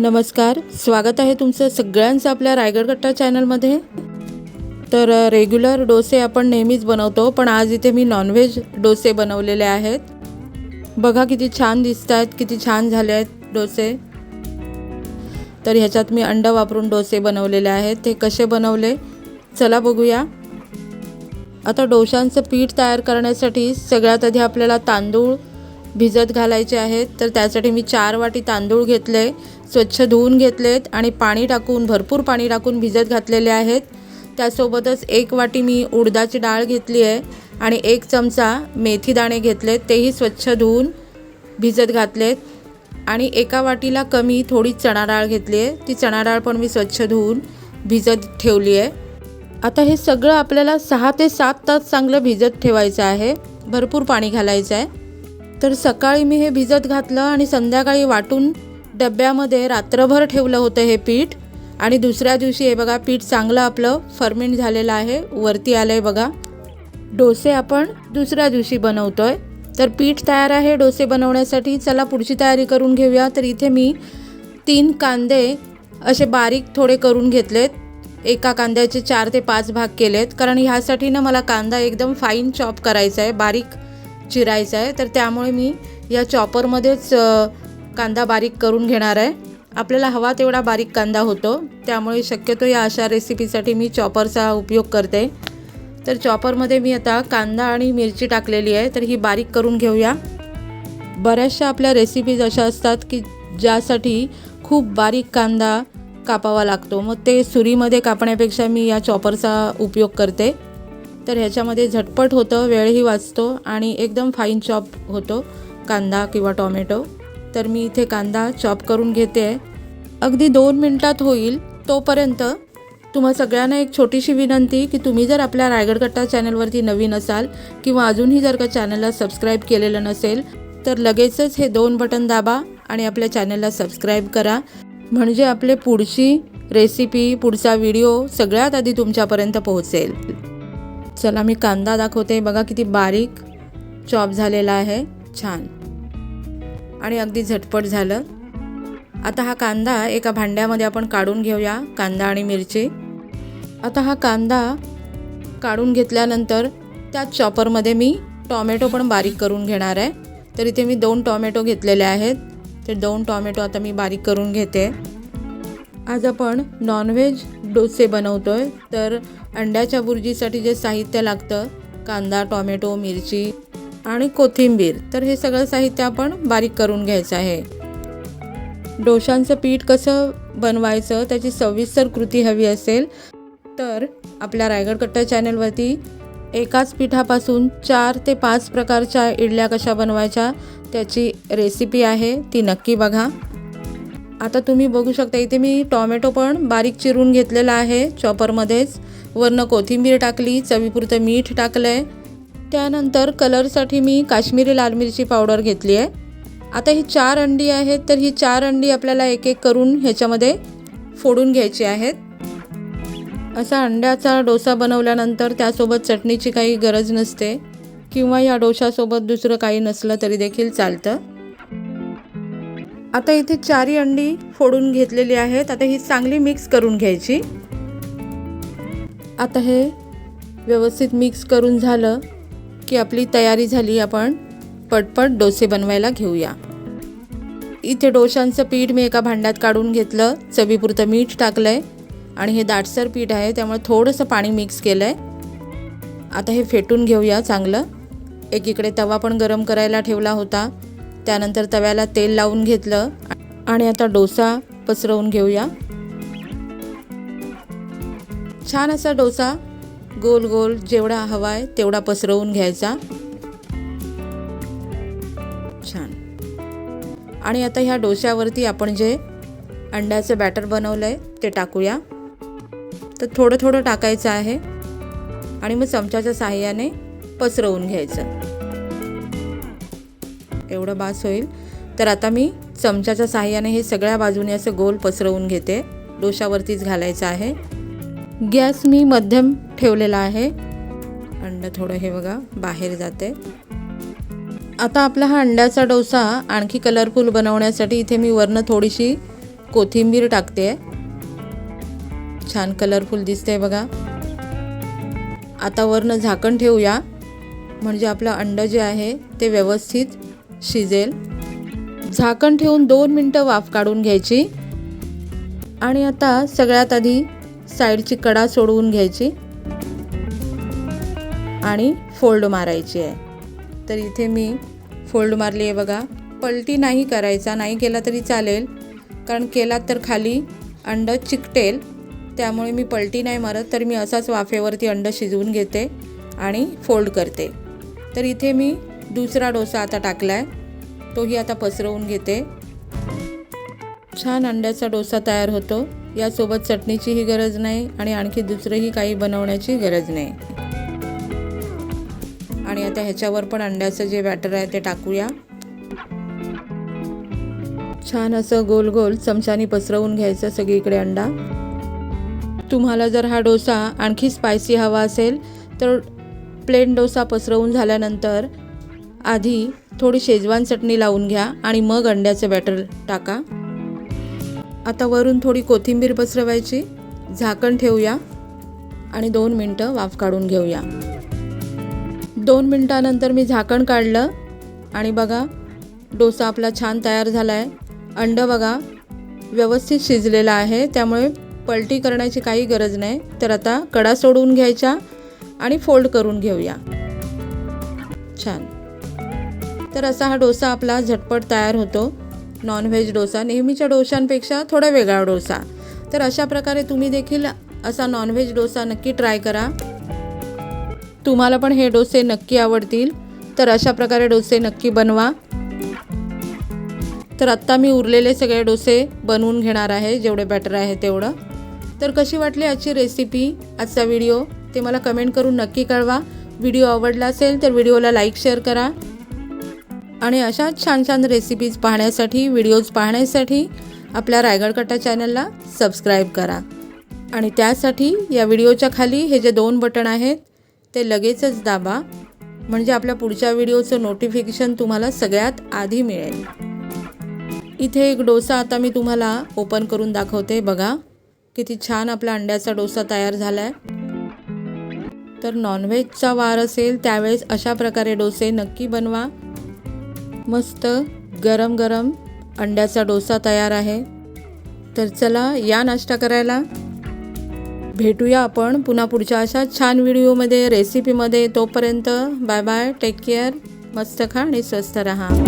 नमस्कार स्वागत आहे तुमचं सगळ्यांचं आपल्या रायगड कट्टा चॅनलमध्ये. तर रेग्युलर डोसे आपण नेहमीच बनवतो पण आज इथे मी नॉनव्हेज डोसे बनवलेले आहेत. बघा किती छान दिसत आहेत किती छान झाले आहेत डोसे. तर ह्याच्यात मी अंडं वापरून डोसे बनवलेले आहेत ते कसे बनवले चला बघूया. आता डोशांचं पीठ तयार करण्यासाठी सगळ्यात आधी आपल्याला तांदूळ भिजत घालायचे आहेत. तर त्यासाठी मी चार वाटी तांदूळ घेतले स्वच्छ धुवून घेतलेत आणि पाणी टाकून भरपूर पाणी टाकून भिजत घातलेले आहेत. त्यासोबतच एक वाटी मी उडदाची डाळ घेतली आहे आणि एक चमचा मेथी दाणे घेतलेत. तेही स्वच्छ धुवून भिजत घातलेत. आणि एका वाटीला कमी थोडी चणा डाळ घेतली आहे. ती चणा डाळ पण मी स्वच्छ धुवून भिजत ठेवली आहे. आता हे सगळं आपल्याला सहा ते सात तास चांगलं भिजत ठेवायचं आहे. भरपूर पाणी घालायचं आहे. तर सकाळी मी हे भिजत घातलं आणि संध्याकाळी वाटून डब्यामध्ये रात्रभर ठेवलं होतं हे पीठ. आणि दुसऱ्या दिवशी हे बघा पीठ चांगलं आपलं फर्मेंट झालेलं आहे वरती आलं आहे बघा. डोसे आपण दुसऱ्या दिवशी बनवतो आहे तर पीठ तयार आहे डोसे बनवण्यासाठी. चला पुढची तयारी करून घेऊया. तर इथे मी तीन कांदे असे बारीक थोडे करून घेतलेत. एका कांद्याचे चार ते पाच भाग केलेत. कारण ह्यासाठी ना मला कांदा एकदम फाईन चॉप करायचा आहे. बारीक चिरायचा आहे. तर त्यामुळे मी या चॉपरमध्येच कांदा बारीक करून घेणार आहे. आपल्याला हवा तेवढा बारीक कांदा होतो. त्यामुळे शक्यतो या अशा रेसिपीसाठी मी चॉपरचा उपयोग करते. तर चॉपरमध्ये मी आता कांदा आणि मिरची टाकलेली आहे. तर ही बारीक करून घेऊया. बऱ्याचशा आपल्या रेसिपीज अशा असतात की ज्यासाठी खूप बारीक कांदा कापावा लागतो. मग ते सुरीमध्ये कापण्यापेक्षा मी या चॉपरचा उपयोग करते. तर ह्याच्यामध्ये झटपट होतं वेळही वाचतो आणि एकदम फाईन चॉप होतो कांदा किंवा टॉमॅटो. तर मी इथे कांदा चॉप करून घेते. आहे अगदी दोन मिनटात होईल तोपर्यंत तुम्हा सगळ्यांना एक छोटीशी विनंती की तुम्ही जर आपल्या रायगड कट्टा चॅनलवरती नवीन असाल किंवा अजूनही जर का चॅनलला सबस्क्राईब केलेलं नसेल तर लगेचच हे दोन बटन दाबा आणि आपल्या चॅनलला सबस्क्राईब करा. म्हणजे आपले पुढची रेसिपी पुढचा व्हिडिओ सगळ्यात आधी तुमच्यापर्यंत पोहोचेल. चला मी कांदा दाखवते. बघा किती बारीक चॉप झालेला आहे. छान. आणि अगदी झटपट झालं. आता हा कांदा एका भांड्यामध्ये आपण काढून घेऊया कांदा आणि मिरची. आता हा कांदा काढून घेतल्यानंतर त्याच चॉपरमध्ये मी टॉमॅटो पण बारीक करून घेणार आहे. तर इथे मी दोन टॉमॅटो घेतलेले आहेत. ते दोन टॉमॅटो आता मी बारीक करून घेते. आज आपण नॉनव्हेज डोसे बनवतो आहे तर अंड्याच्या बुर्जीसाठी जे साहित्य लागतं कांदा टॉमॅटो मिरची आणि कोथिंबीर तर हे सगळं साहित्य आपण बारीक करून घ्यायचं आहे. डोशांचं पीठ कसं बनवायचं त्याची सविस्तर कृती हवी असेल तर आपल्या रायगड कट्टा चॅनलवरती एकाच पिठापासून चार ते पाच प्रकारच्या इडल्या कशा बनवायच्या त्याची रेसिपी आहे ती नक्की बघा. आता तुम्ही बघू शकता इथे मी टॉमॅटो पण बारीक चिरून घेतलेला आहे चॉपरमध्येच. वरनं कोथिंबीर टाकली चवीपुरतं मीठ टाकलं आहे त्यानंतर कलरसाठी मी काश्मीरी लाल मिरची पावडर घेतली आहे. आता ही चार अंडी आहेत तर ही चार अंडी आपल्याला एक एक करून ह्याच्यामध्ये फोडून घ्यायची आहेत. असा अंड्याचा डोसा बनवल्यानंतर त्यासोबत चटणीची काही गरज नसते किंवा या डोशासोबत दुसरं काही नसलं तरी देखील चालतं. आता इथे चारी अंडी फोडून घेतलेली आहेत. आता ही चांगली मिक्स करून घ्यायची. आता हे व्यवस्थित मिक्स करून झालं की आपली तयारी झाली. आपण पटपट डोसे बनवायला घेऊया. इथे डोशांचं पीठ मी एका भांड्यात काढून घेतलं. चवीपुरतं मीठ टाकलं आहे आणि हे दाटसर पीठ आहे त्यामुळे थोडंसं पाणी मिक्स केलं आहे आता हे फेटून घेऊया चांगलं. एकीकडे तवा पण गरम करायला ठेवला होता. त्यानंतर तव्याला तेल लावून घेतलं. आणि आता डोसा पसरवून घेऊया. छान असा डोसा गोल गोल जेवढा हवा आहे तेवढा पसरवून घ्यायचा. छान. आणि आता ह्या डोश्यावरती आपण जे अंड्याचं बॅटर बनवलं आहे ते टाकूया. तर थोडं थोडं टाकायचं आहे. आणि मग चमच्याच्या साहाय्याने पसरवून घ्यायचं. एवढं बास होईल. तर आता मी चमच्याच्या साहाय्याने हे सगळ्या बाजूने असं गोल पसरवून घेते. डोशावरतीच घालायचं आहे. गॅस मी मध्यम ठेवलेला आहे. अंड थोडं हे बघा बाहेर जाते. आता आपला हा अंड्याचा डोसा आणखी कलरफुल बनवण्यासाठी इथे मी वरनं थोडीशी कोथिंबीर टाकते. छान कलरफुल दिसते बघा. आता वरनं झाकण ठेवूया. म्हणजे आपलं अंड जे आहे ते व्यवस्थित शिजेल. झाकण ठेवून दोन मिनटं वाफ काढून घ्यायची. आणि आता सगळ्यात आधी साईडची कडा सोडवून घ्यायची. आणि फोल्ड मारायची आहे. तर इथे मी फोल्ड मारली आहे बघा. पलटी नाही करायचा नाही केला तरी चालेल. कारण केलात तर खाली अंड चिकटेल. त्यामुळे मी पलटी नाही मारत तर मी असाच वाफेवरती अंड शिजवून घेते आणि फोल्ड करते. तर इथे मी दुसरा डोसा आता टाकला आहे तोही आता पसरवून घेते. छान अंड्याचा डोसा तयार होतो. यासोबत चटणीचीही गरज नाही आणि आणखी दुसरंही काही बनवण्याची गरज नाही. आणि आता ह्याच्यावर पण अंड्याचं जे बॅटर आहे ते टाकूया. छान असं गोल गोल चमच्यानी पसरवून घ्यायचं सगळीकडे अंडा. तुम्हाला जर हा डोसा आणखी स्पायसी हवा असेल तर प्लेन डोसा पसरवून झाल्यानंतर आधी थोडी शेजवान चटणी लावून घ्या आणि मग अंड्याचं बॅटर टाका. आता वरून थोडी कोथिंबीर पसरवायची. झाकण ठेवूया आणि दोन मिनटं वाफ काढून घेऊया. दोन मिनटानंतर मी झाकण काढलं आणि बघा डोसा आपला छान तयार झाला आहे अंड बघा व्यवस्थित शिजलेलं आहे त्यामुळे पलटी करण्याची काही गरज नाही. तर आता कडा सोडून घ्यायच्या आणि फोल्ड करून घेऊया. छान. तर असा हा डोसा आपला झटपट तयार होतो. नॉनव्हेज डोसा नेहमीच्या डोशांपेक्षा थोडा वेगळा डोसा. तर अशा प्रकारे तुम्ही देखील असा नॉनव्हेज डोसा नक्की ट्राय करा. तुम्हाला पण हे डोसे नक्की आवडतील. तर अशा प्रकारे डोसे नक्की बनवा. तर आत्ता मी उरलेले सगळे डोसे बनवून घेणार आहे जेवढे बॅटर आहे तेवढं. तर कशी वाटली आजची रेसिपी आजचा व्हिडिओ ते मला कमेंट करून नक्की कळवा. व्हिडिओ आवडला असेल तर व्हिडिओला लाईक शेअर करा. आणि अशाच छान छान रेसिपीज पाहण्यासाठी व्हिडिओज पाहण्यासाठी आपल्या रायगड कट्टा चॅनलला सबस्क्राईब करा. आणि त्यासाठी या व्हिडिओच्या खाली हे जे दोन बटण आहेत ते लगेचच दाबा. म्हणजे आपल्या पुढच्या व्हिडिओचं नोटिफिकेशन तुम्हाला सगळ्यात आधी मिळेल. इथे एक डोसा आता मी तुम्हाला ओपन करून दाखवते. बघा किती छान आपला अंड्याचा डोसा तयार झाला आहे तर नॉनव्हेजचा वार असेल त्यावेळेस अशा प्रकारे डोसे नक्की बनवा. मस्त गरम गरम अंड्याचा डोसा तयार आहे. तर चला या नाश्ता करायला. भेटूया आपण पुन्हा पुढच्या अशा छान व्हिडिओमध्ये रेसिपीमध्ये तोपर्यंत बाय बाय टेक केअर मस्त खा आणि स्वस्त रहा.